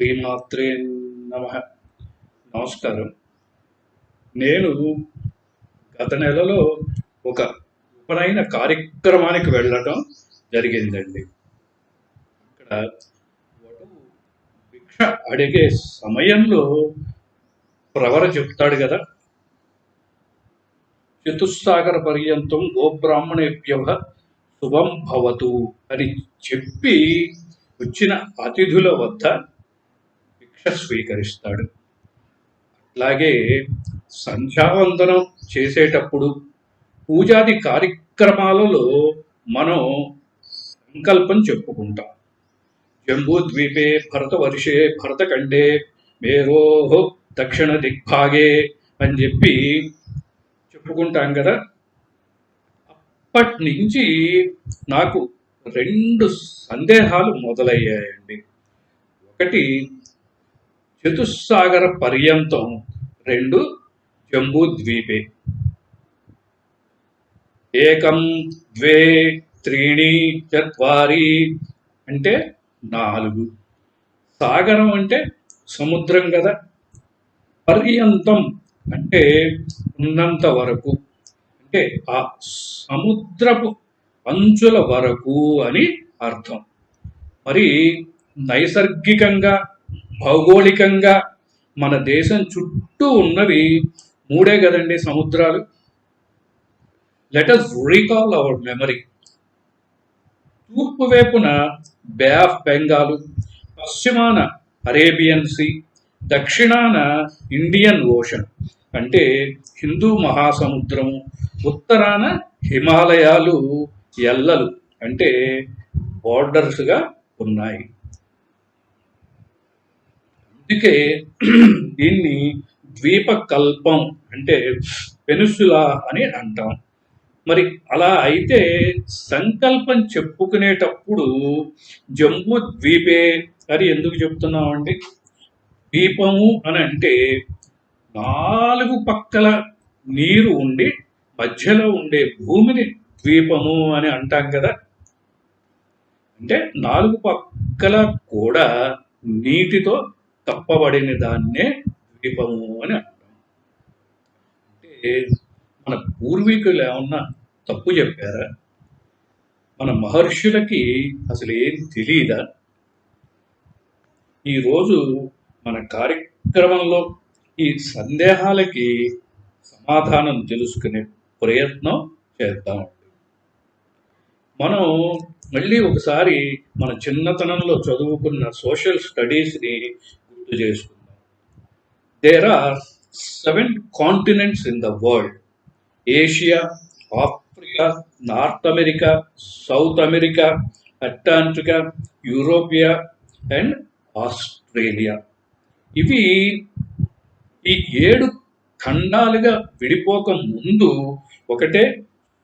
శ్రీమాత్రే నమ. నమస్కారం. నేను గత నెలలో ఒక ఉపనయన కార్యక్రమానికి వెళ్ళటం జరిగిందండి. ఇక్కడ భిక్ష అడిగే సమయంలో ప్రవర చెప్తాడు కదా. చతుస్సాగర పర్యంతం గోబ్రాహ్మణేభ్యవ శుభం భవతు అని చెప్పి వచ్చిన అతిథుల వద్ద స్వీకరిస్తాడు. అలాగే సంధ్యావందనం చేసేటప్పుడు పూజాది కార్యక్రమాలలో మనం సంకల్పం చెప్పుకుంటాం. జంబూద్వీపే భరతవర్షే భరతఖండే మేరోహో దక్షిణ దిగ్భాగే అని చెప్పి చెప్పుకుంటాం కదా. అప్పటి నుంచి నాకు రెండు సందేహాలు మొదలయ్యాయండి. ఒకటి చతుస్సాగర పర్యంతం రెండు జంబూ ద్వీపే. ఏకం ద్వే త్రీణి చత్వారి అంటే నాలుగు. సాగరం అంటే సముద్రం కదా. పర్యంతం అంటే ఉన్నంత వరకు అంటే ఆ సముద్రపు అంచుల వరకు అని అర్థం. మరి నైసర్గికంగా భౌగోళికంగా మన దేశం చుట్టూ ఉన్నవి మూడే కదండి సముద్రాలు. Let us recall our memory తూర్పు వైపున బే ఆఫ్ బెంగాల్ పశ్చిమాన అరేబియన్ సీ దక్షిణాన ఇండియన్ ఓషన్ అంటే హిందూ మహాసముద్రము ఉత్తరాన హిమాలయాలు ఎల్లలు అంటే బోర్డర్స్గా ఉన్నాయి. అందుకే దీన్ని ద్వీపకల్పం అంటే పెనుసులా అని అంటాం. మరి అలా అయితే సంకల్పం చెప్పుకునేటప్పుడు జంబూ ద్వీపే. అని ఎందుకు చెప్తున్నామండి? ద్వీపము అని అంటే నాలుగు పక్కల నీరు ఉండి మధ్యలో ఉండే భూమిని ద్వీపము అని అంటాం కదా. అంటే నాలుగు పక్కల కూడా నీటితో కప్పబడిన దాన్నే ద్వీపము అని అంటాం. అంటే మన పూర్వీకులు ఏమన్నా తప్పు చెప్పారా? మన మహర్షులకి అసలు ఏం తెలియదా ఈరోజు మన కార్యక్రమంలో ఈ సందేహాలకి సమాధానం తెలుసుకునే ప్రయత్నం చేద్దాం. మనం మళ్ళీ ఒకసారి మన చిన్నతనంలో చదువుకున్న సోషల్ స్టడీస్ని గుర్తు చేసుకుందాం there are seven continents in the world Asia Africa North America South America Atlantica Europia and Australia ఇవి ఈ ఏడు ఖండాలుగా విడిపోక ముందు ఒకటే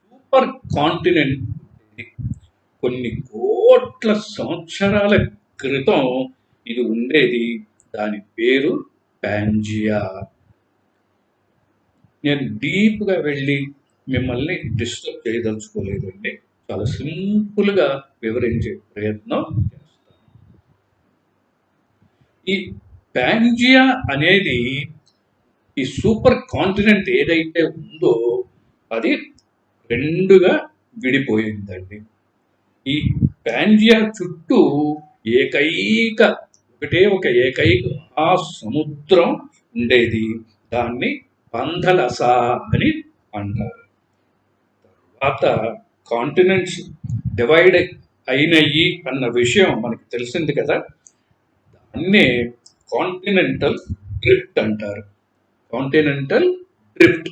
సూపర్ కాంటినెంట్ కొన్ని కోట్ల సంవత్సరాల క్రితం ఇది ఉండేది. దాని పేరు ప్యాంజియా నేను డీప్గా వెళ్ళి మిమ్మల్ని డిస్టర్బ్ చేయదలుచుకోలేదండి. చాలా సింపుల్గా వివరించే ప్రయత్నం చేస్తాను. ఈ ప్యాంజియా అనేది ఈ సూపర్ కాంటినెంట్ ఏదైతే ఉందో అది రెండుగా విడిపోయిందండి. ఈ ప్యాంజియా చుట్టూ ఏకైక ఒకటే ఒక ఏకైక సముద్రం ఉండేది. దాన్ని పంధలస అని అంటారు. తర్వాత కాంటినెంట్స్ డివైడ్ అయినయి అన్న విషయం మనకి తెలిసింది కదా. దాన్నే కాంటినెంటల్ డ్రిఫ్ట్ అంటారు. కాంటినెంటల్ డ్రిఫ్ట్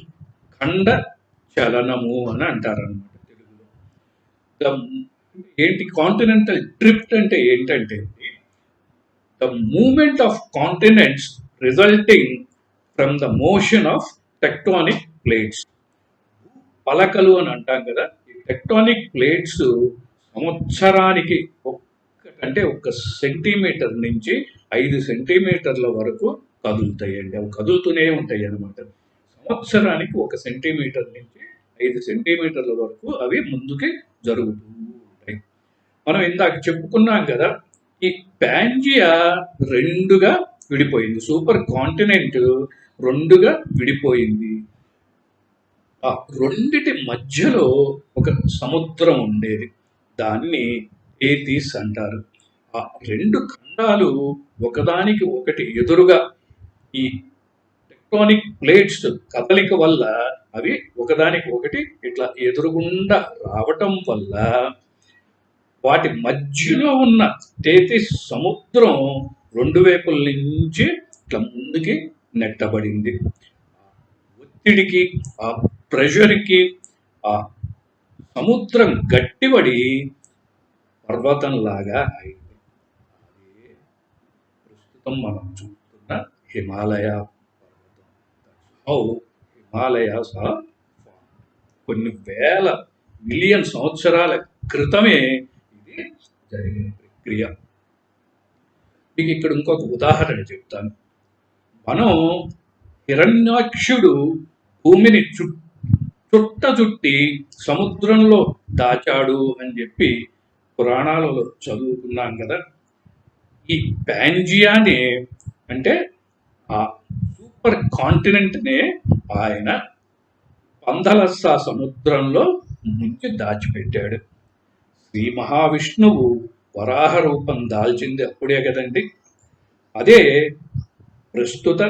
ఖండ చలనము అని అంటారనమాట తెలుగులో. ఏంటి కాంటినెంటల్ డ్రిఫ్ట్ అంటే ఏంటంటే the movement of continents resulting from the motion of tectonic plates పలకలు అని అంటాం కదా ఈ టెక్టానిక్ ప్లేట్స్ సంవత్సరానికి ఒక్కటంటే ఒక సెంటీమీటర్ నుంచి ఐదు సెంటీమీటర్ల వరకు కదులుతాయండి అవి కదులుతూనే ఉంటాయి అనమాట సంవత్సరానికి ఒక సెంటీమీటర్ నుంచి ఐదు సెంటీమీటర్ల వరకు అవి ముందుకి జరుగుతూ ఉంటాయి. మనం ఇందాక చెప్పుకున్నాం కదా ఈ ప్యాంజియా రెండుగా విడిపోయింది. సూపర్ కాంటినెంట్ రెండుగా విడిపోయింది. ఆ రెండిటి మధ్యలో ఒక సముద్రం ఉండేది. దాన్ని ఏతీస్ అంటారు. ఆ రెండు ఖండాలు ఒకదానికి ఒకటి ఎదురుగా ఈ టెక్టోనిక్ ప్లేట్స్ కదలిక వల్ల అవి ఒకదానికి ఒకటి ఇట్లా ఎదురుగుండా రావటం వల్ల వాటి మధ్యలో ఉన్న తేతి సముద్రం రెండు వైపుల నుంచి ఇట్లా ముందుకి నెట్టబడింది. ఒత్తిడికి ఆ ప్రెషర్కి ఆ సముద్రం గట్టిబడి పర్వతంలాగా అయింది అదే ప్రస్తుతం మనం చూస్తున్న హిమాలయ పర్వతం. హౌ హిమాలయాస్ కొన్ని వేల మిలియన్ సంవత్సరాల క్రితమే జరిగిన ప్రక్రియ. మీకు ఇక్కడ ఇంకొక ఉదాహరణ చెప్తాను. మనం హిరణ్యాక్షుడు భూమిని చు చుట్ట చుట్టి సముద్రంలో దాచాడు అని చెప్పి పురాణాలలో చదువుకున్నాం కదా. ఈ పాంజియాని అంటే ఆ సూపర్ కాంటినెంట్నే ఆయన పందలస్సా సముద్రంలో ముంచి దాచిపెట్టాడు. శ్రీ మహావిష్ణువు వరాహ రూపం దాల్చింది అప్పుడే కదండి. అదే ప్రస్తుత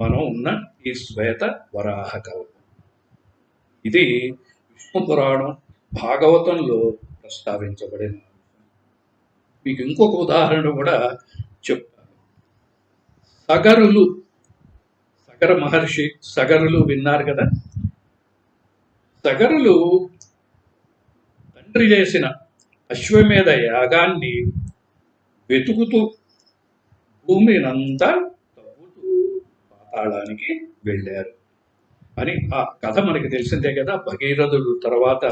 మనం ఉన్న ఈ శ్వేత వరాహ కల్పం. ఇది విష్ణు పురాణం భాగవతంలో ప్రస్తావించబడిన మీకు ఇంకొక ఉదాహరణ కూడా చెప్తాను. సగరులు సగర మహర్షి సగరులు విన్నారు కదా? సగరులు తండ్రి చేసిన అశ్వమేధ యాగాన్ని వెతుకుతూ భూమినంతా తవ్వుతూ పాతాళానికి వెళ్ళారు. అని ఆ కథ మనకి తెలిసిందే కదా. భగీరథుడు తర్వాత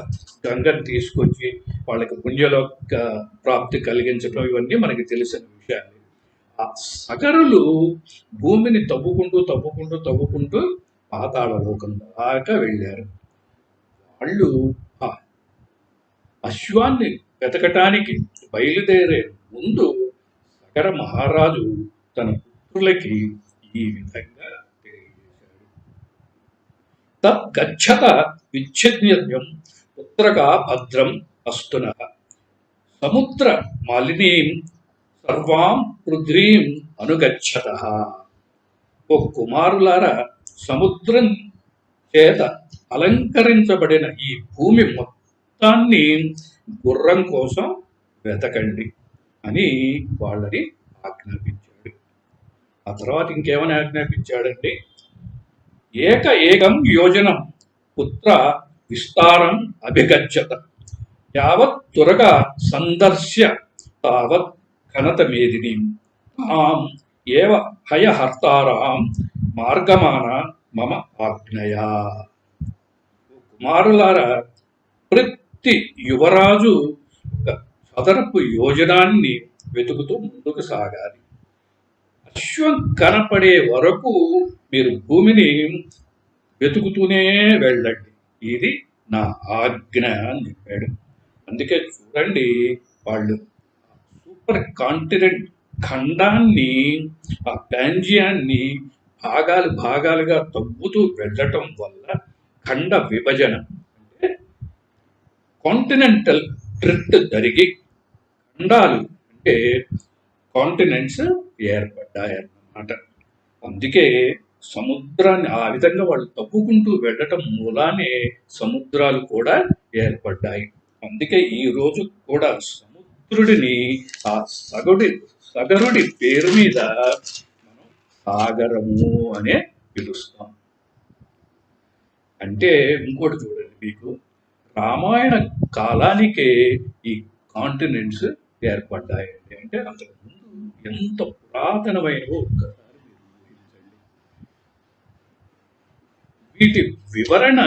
గంగని తీసుకొచ్చి వాళ్ళకి పుణ్యలోక ప్రాప్తి కలిగించడం ఇవన్నీ మనకి తెలిసిన విషయాలు. ఆ సగరులు భూమిని తవ్వుకుంటూ తవ్వుకుంటూ తవ్వుకుంటూ పాతాళ లోకం దాకా వెళ్ళారు. వాళ్ళు అశ్వాన్ని వెతకటానికి బయలుదేరే ముందు సకర మహారాజు తన పుత్రులకి ఈ విధంగా తెలియజేశాడు. తద్గచ్చత విచ్ఛిన్యం పుత్రగా భద్రం అస్తున. సముద్ర మాలినీం సర్వాం పృథ్వీం అనుగచ్చత. ఓ కుమారులారా సముద్రం చేత అలంకరించబడిన ఈ భూమి మొత్తం మొత్తాన్ని గుర్రం కోసం వెతకండి అని వాళ్ళని ఆజ్ఞాపించాడు. ఆ తర్వాత ఇంకేమని ఆజ్ఞాపించాడండి? ఏక ఏకం యోజనం పుత్ర విస్తారం అభిగచ్చత. యావత్ త్వరగా సందర్శ్య తావత్ ఘనత మేదిని తాం ఏవ హయహర్తారాం మార్గమాన మమ ఆజ్ఞయా. కుమారులారా ప్రతి యువరాజు అదనపు సదరపు యోజనాన్ని వెతుకుతూ ముందుకు సాగాలి. అశ్వం కనపడే వరకు మీరు భూమిని వెతుకుతూనే వెళ్ళండి. ఇది నా ఆజ్ఞ అని చెప్పాడు. అందుకే చూడండి వాళ్ళు సూపర్ కాంటినెంట్ ఖండాన్ని ఆ ప్యాంజియాన్ని భాగాలు భాగాలుగా తవ్వుతూ వెళ్ళటం వల్ల ఖండ విభజన కాంటినెంటల్ డ్రిఫ్ట్ జరిగి ఖండాలు అంటే కాంటినెంట్స్ ఏర్పడ్డాయన్నమాట అందుకే సముద్రాన్ని ఆ విధంగా వాళ్ళు తప్పుకుంటూ వెళ్ళటం మూలానే సముద్రాలు కూడా ఏర్పడ్డాయి. అందుకే ఈ రోజు కూడా సముద్రుడిని ఆ సగడి సగరుడి పేరు మీద మనం సాగరము అనే పిలుస్తాం. అంటే ఇంకోటి చూడండి మీకు. రామాయణ కాలానికే ఈ కాంటినెంట్స్ ఏర్పడ్డాయండి. అంటే అంతకు ముందు ఎంత పురాతనమైన ఒక్కసారి వీటి వివరణ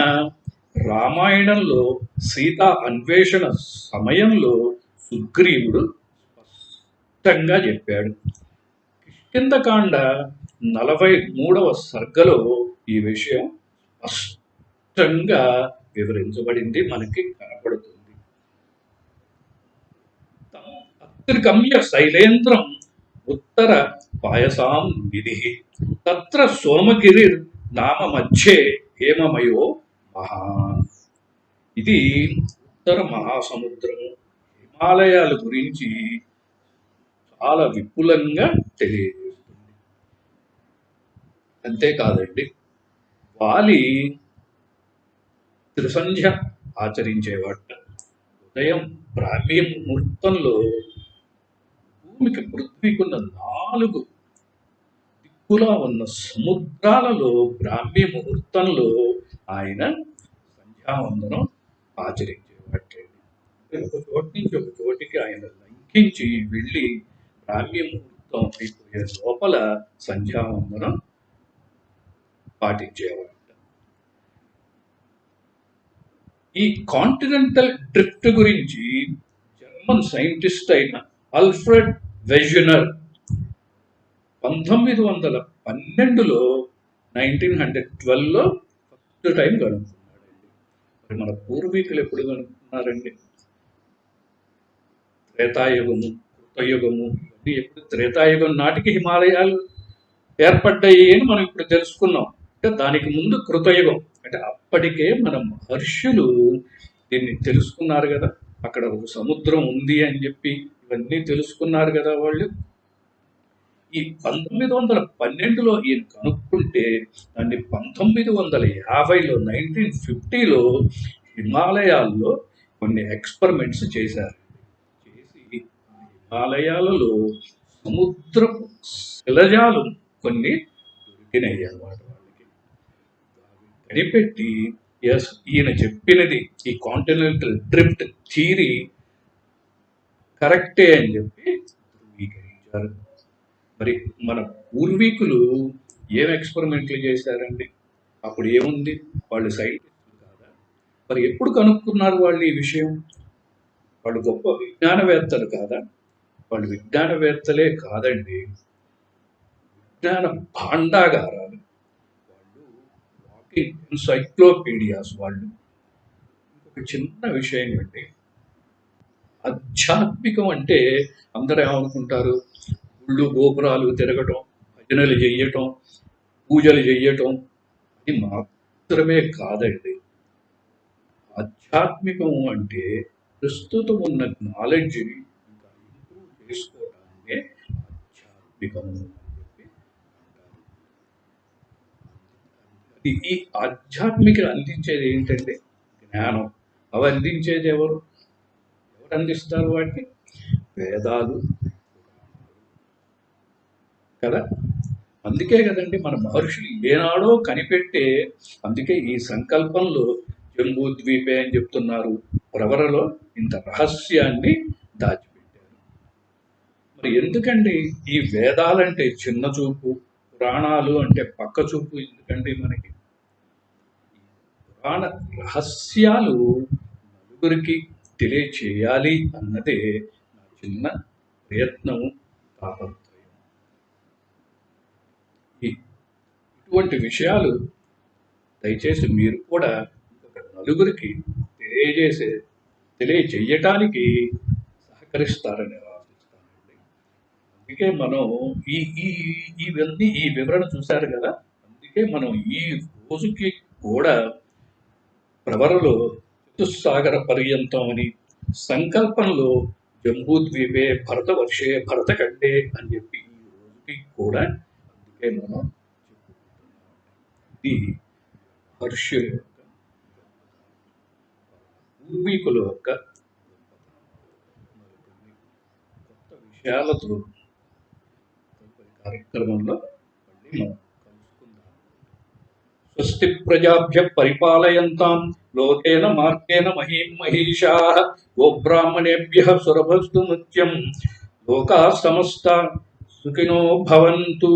రామాయణంలో సీతా అన్వేషణ సమయంలో సుగ్రీవుడు స్పష్టంగా చెప్పాడు. కిష్కిందకాండ నలభై మూడవ సర్గలో ఈ విషయం స్పష్టంగా వివరించబడింది మనకి కనపడుతుంది. అత్రికమ్య శైలేంద్రం ఉత్తర పాయసాం నిధి తత్ర సోమగిరి నామ మధ్యే హేమమయో మహాన్. ఇది ఉత్తర మహాసముద్రము. హిమాలయాల గురించి చాలా విపులంగా తెలియజేస్తుంది. అంతేకాదండి వాలి త్రిసంధ్య ఆచరించేవాడు ఉదయం బ్రాహ్మీ ముహూర్తంలో భూమికి పృథ్వీకున్న నాలుగు దిక్కులా ఉన్న సముద్రాలలో బ్రాహ్మీ ముహూర్తంలో ఆయన సంధ్యావందనం ఆచరించేవాడు ఒక చోటు నుంచి ఒక చోటికి ఆయన లంకించి వెళ్ళి బ్రాహ్మీ ముహూర్తం అయిపోయే లోపల సంధ్యావందనం పాటించేవాడు ఈ కాంటినెంటల్ డ్రిఫ్ట్ గురించి జర్మన్ సైంటిస్ట్ అయిన అల్ఫ్రెడ్ వెజనర్ పంతొమ్మిది వందల పన్నెండులో నైన్టీన్ హండ్రెడ్ ట్వెల్వ్లో ఫస్ట్ టైం కనుక్కున్నాడండి. మరి మన పూర్వీకులు ఎప్పుడు కనుక్కున్నారండి? త్రేతాయుగము కృతయుగము ఇవన్నీ ఎప్పుడు త్రేతాయుగం నాటికి హిమాలయాలు ఏర్పడ్డాయి అని మనం ఇప్పుడు తెలుసుకున్నాం. అంటే దానికి ముందు కృతయుగం. అంటే అప్పటికే మన మహర్షులు దీన్ని తెలుసుకున్నారు కదా. అక్కడ ఒక సముద్రం ఉంది అని చెప్పి ఇవన్నీ తెలుసుకున్నారు కదా వాళ్ళు. ఈ పంతొమ్మిది వందల పన్నెండులో ఈయన కనుక్కుంటే దాన్ని పంతొమ్మిది వందల యాభైలో నైన్టీన్ ఫిఫ్టీలో హిమాలయాల్లో కొన్ని ఎక్స్పెరిమెంట్స్ చేశారు. చేసి హిమాలయాలలో సముద్రపు శిలజాలు కొన్ని దొరికినాయి అన్నమాట. కనిపెట్టి ఎస్ ఈయన చెప్పినది ఈ కాంటినెంటల్ డ్రిఫ్ట్ థీరీ కరెక్టే అని చెప్పి ధృవీకరించారు. మరి మన పూర్వీకులు ఏం ఎక్స్పెరిమెంట్లు చేశారండి? అప్పుడు ఏముంది? వాళ్ళు సైంటిస్టులు కాదా? మరి ఎప్పుడు కనుక్కున్నారు వాళ్ళు ఈ విషయం? వాళ్ళు గొప్ప విజ్ఞానవేత్తలు కాదా? వాళ్ళు విజ్ఞానవేత్తలే కాదండి. విజ్ఞాన భాండాగారం? వాకింగ్ ఎన్సైక్లోపీడియాస్ వాళ్ళు. ఒక చిన్న విషయం ఏంటంటే ఆధ్యాత్మికం అంటే అందరూ ఏమనుకుంటారు? గుళ్ళు గోపురాలు తిరగటం భజనలు చెయ్యటం పూజలు చెయ్యటం ఇది మాత్రమే కాదండి. ఆధ్యాత్మికం అంటే ప్రస్తుతం ఉన్న నాలెడ్జ్ని ఇంకా ఇంప్రూవ్ చేసుకోవడానికే ఆధ్యాత్మికం అని చెప్పి అంటారు అది ఈ ఆధ్యాత్మిక అందించేది ఏంటంటే జ్ఞానం. అవి అందించేది ఎవరు? ఎవరు అందిస్తారు వాటిని? వేదాలు. కదా? అందుకే కదండి మన మహర్షులు ఏనాడో కనిపెట్టే అందుకే ఈ సంకల్పంలో జంబూద్వీపే అని చెప్తున్నారు. ప్రవరలో ఇంత రహస్యాన్ని దాచిపెట్టారు. మరి ఎందుకండి ఈ వేదాలంటే చిన్న చూపు పురాణాలు అంటే పక్క చూపు ఎందుకండి మనకి? పురాణ రహస్యాలు నలుగురికి తెలియచేయాలి అన్నదే నా చిన్న ప్రయత్నము తాపత్రయం. ఈ- ఇటువంటి విషయాలు దయచేసి మీరు కూడా ఇంకొక నలుగురికి తెలియజేసే తెలియజేయటానికి సహకరిస్తారని ఆశిస్తానండి అందుకే మనం ఈ ఈ ఇవన్నీ ఈ వివరణ చూశారు కదా? అందుకే మనం ఈ రోజుకి కూడా ప్రవరలో చతుస్సాగర పర్యంతం అని సంకల్పంలో జంబూద్వీపే భరతవర్షే భరతఖండే అని చెప్పి ఈ రోజుకి కూడా అందుకే మనం ఇది హర్షుల యొక్క పూర్వీకుల యొక్క కొత్త విషయాలతో కార్యక్రమంలో మళ్ళీ మనం స్వస్తి ప్రజాభ్య పరిపాలయంతాం. లోకేన మార్గేన మహీం మహిషా. గోబ్రాహ్మణేభ్య సురభస్తు నృత్యం లోకా సమస్త సుఖినో భవంతు.